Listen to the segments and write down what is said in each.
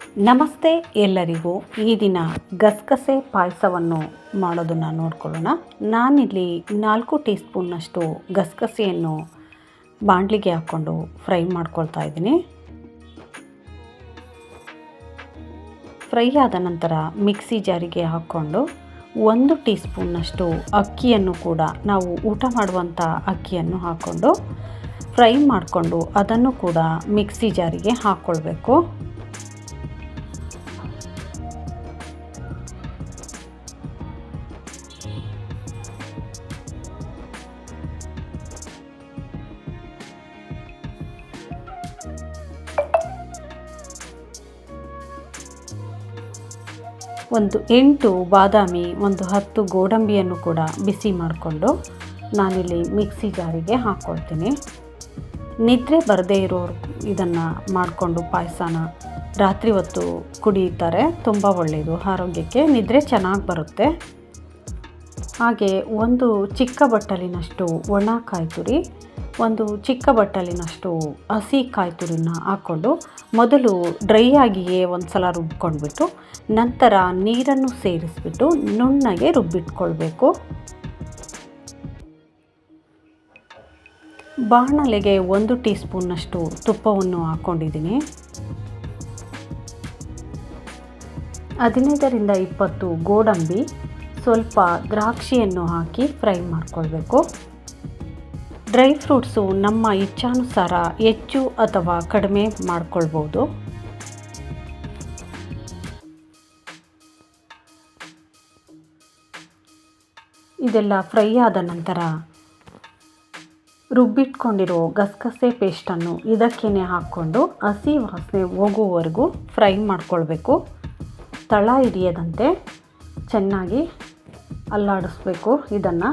ನಮಸ್ತೆ ಎಲ್ಲರಿಗೂ. ಈ ದಿನ ಗಸಗಸೆ ಪಾಯಸವನ್ನು ಮಾಡೋದನ್ನು ನೋಡ್ಕೊಳ್ಳೋಣ. ನಾನಿಲ್ಲಿ ನಾಲ್ಕು ಟೀ ಸ್ಪೂನ್ನಷ್ಟು ಗಸಗಸೆಯನ್ನು ಬಾಣಲಿಗೆ ಹಾಕ್ಕೊಂಡು ಫ್ರೈ ಮಾಡ್ಕೊಳ್ತಾ ಇದ್ದೀನಿ. ಫ್ರೈ ಆದ ನಂತರ ಮಿಕ್ಸಿ ಜಾರಿಗೆ ಹಾಕ್ಕೊಂಡು ಒಂದು ಟೀ ಸ್ಪೂನ್ನಷ್ಟು ಅಕ್ಕಿಯನ್ನು ಕೂಡ ನಾವು ಊಟ ಮಾಡುವಂಥ ಅಕ್ಕಿಯನ್ನು ಹಾಕ್ಕೊಂಡು ಫ್ರೈ ಮಾಡಿಕೊಂಡು ಅದನ್ನು ಕೂಡ ಮಿಕ್ಸಿ ಜಾರಿಗೆ ಹಾಕ್ಕೊಳ್ಬೇಕು. ಒಂದು ಎಂಟು ಬಾದಾಮಿ, ಒಂದು ಹತ್ತು ಗೋಡಂಬಿಯನ್ನು ಕೂಡ ಬಿಸಿ ಮಾಡಿಕೊಂಡು ನಾನಿಲ್ಲಿ ಮಿಕ್ಸಿ ಜಾರಿಗೆ ಹಾಕ್ಕೊಳ್ತೀನಿ ನಿದ್ರೆ ಬರದೇ ಇರೋರು ಇದನ್ನು ಮಾಡಿಕೊಂಡು ಪಾಯಸನ ರಾತ್ರಿ ಹೊತ್ತು ಕುಡಿಯುತ್ತಾರೆ. ತುಂಬ ಒಳ್ಳೆಯದು ಆರೋಗ್ಯಕ್ಕೆ ನಿದ್ರೆ ಚೆನ್ನಾಗಿ ಬರುತ್ತೆ. ಹಾಗೆ ಒಂದು ಚಿಕ್ಕ ಬಟ್ಟಲಿನಷ್ಟು ಒಣ ಕಾಯಿ ತುರಿ, ಒಂದು ಚಿಕ್ಕ ಬಟ್ಟಲಿನಷ್ಟು ಹಸಿ ಕಾಯಿ ತುರಿನ ಹಾಕ್ಕೊಂಡು ಮೊದಲು ಡ್ರೈ ಆಗಿಯೇ ಒಂದು ಸಲ ರುಬ್ಕೊಂಡ್ಬಿಟ್ಟು ನಂತರ ನೀರನ್ನು ಸೇರಿಸ್ಬಿಟ್ಟು ನುಣ್ಣಗೆ ರುಬ್ಬಿಟ್ಕೊಳ್ಬೇಕು. ಬಾಣಲೆಗೆ ಒಂದು ಟೀ ಸ್ಪೂನ್ನಷ್ಟು ತುಪ್ಪವನ್ನು ಹಾಕ್ಕೊಂಡಿದ್ದೀನಿ. ಹದಿನೈದರಿಂದ ಇಪ್ಪತ್ತು ಗೋಡಂಬಿ ಸ್ವಲ್ಪ ದ್ರಾಕ್ಷಿಯನ್ನು ಹಾಕಿ ಫ್ರೈ ಮಾಡಿಕೊಳ್ಬೇಕು. ಡ್ರೈ ಫ್ರೂಟ್ಸು ನಮ್ಮ ಇಚ್ಛಾನುಸಾರ ಹೆಚ್ಚು ಅಥವಾ ಕಡಿಮೆ ಮಾಡ್ಕೊಳ್ಬೋದು. ಇದೆಲ್ಲ ಫ್ರೈ ಆದ ನಂತರ ರುಬ್ಬಿಟ್ಕೊಂಡಿರೋ ಗಸಗಸೆ ಪೇಸ್ಟನ್ನು ಇದಕ್ಕೇ ಹಾಕ್ಕೊಂಡು ಹಸಿ ವಾಸನೆ ಹೋಗುವವರೆಗೂ ಫ್ರೈ ಮಾಡ್ಕೊಳ್ಬೇಕು. ತಳ ಹಿಡಿಯದಂತೆ ಚೆನ್ನಾಗಿ ಅಲ್ಲಾಡಿಸ್ಬೇಕು ಇದನ್ನು.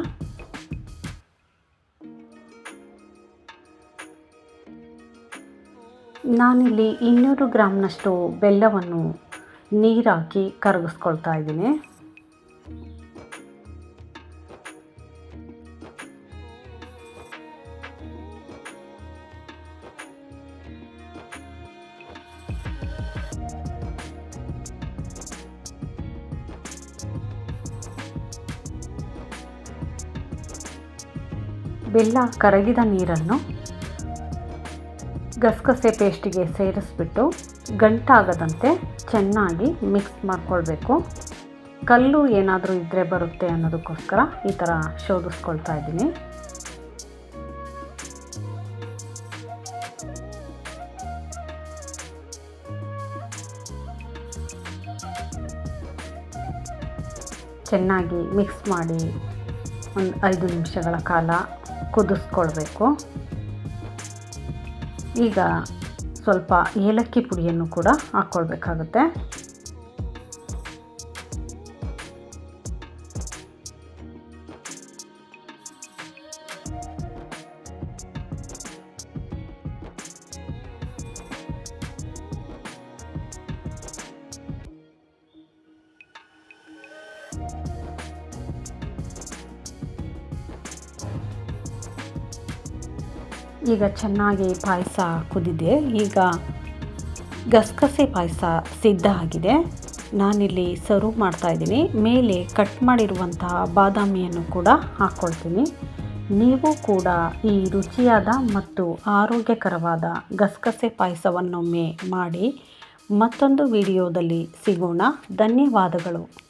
ನಾನಿಲ್ಲಿ ಇನ್ನೂರು ಗ್ರಾಮ್ನಷ್ಟು ಬೆಲ್ಲವನ್ನು ನೀರಾಕಿ ಕರಗಿಸ್ಕೊಳ್ತಾ ಇದ್ದೀನಿ. ಬೆಲ್ಲ ಕರಗಿದ ನೀರನ್ನು ಗಸಗಸೆ ಪೇಸ್ಟಿಗೆ ಸೇರಿಸ್ಬಿಟ್ಟು ಗಂಟಾಗದಂತೆ ಚೆನ್ನಾಗಿ ಮಿಕ್ಸ್ ಮಾಡ್ಕೊಳ್ಬೇಕು. ಕಲ್ಲು ಏನಾದರೂ ಇದ್ದರೆ ಬರುತ್ತೆ ಅನ್ನೋದಕ್ಕೋಸ್ಕರ ಈ ಥರ ಶೋಧಿಸ್ಕೊಳ್ತಾ ಇದ್ದೀನಿ. ಚೆನ್ನಾಗಿ ಮಿಕ್ಸ್ ಮಾಡಿ ಒಂದು ಐದು ನಿಮಿಷಗಳ ಕಾಲ ಕುದಿಸ್ಕೊಳ್ಬೇಕು. ಈಗ ಸ್ವಲ್ಪ ಏಲಕ್ಕಿ ಪುಡಿಯನ್ನು ಕೂಡ ಹಾಕ್ಕೊಳ್ಬೇಕಾಗುತ್ತೆ. ಈಗ ಚೆನ್ನಾಗಿ ಪಾಯಸ ಕುದಿದೆ. ಈಗ ಗಸಗಸೆ ಪಾಯಸ ಸಿದ್ಧ ಆಗಿದೆ. ನಾನಿಲ್ಲಿ ಸರ್ವ್ ಮಾಡ್ತಾಯಿದ್ದೀನಿ ಮೇಲೆ ಕಟ್ ಮಾಡಿರುವಂತಹ ಬಾದಾಮಿಯನ್ನು ಕೂಡ ಹಾಕ್ಕೊಳ್ತೀನಿ ನೀವು ಕೂಡ ಈ ರುಚಿಯಾದ ಮತ್ತು ಆರೋಗ್ಯಕರವಾದ ಗಸಗಸೆ ಪಾಯಸವನ್ನೊಮ್ಮೆ ಮಾಡಿ ಮತ್ತೊಂದು ವಿಡಿಯೋದಲ್ಲಿ ಸಿಗೋಣ. ಧನ್ಯವಾದಗಳು.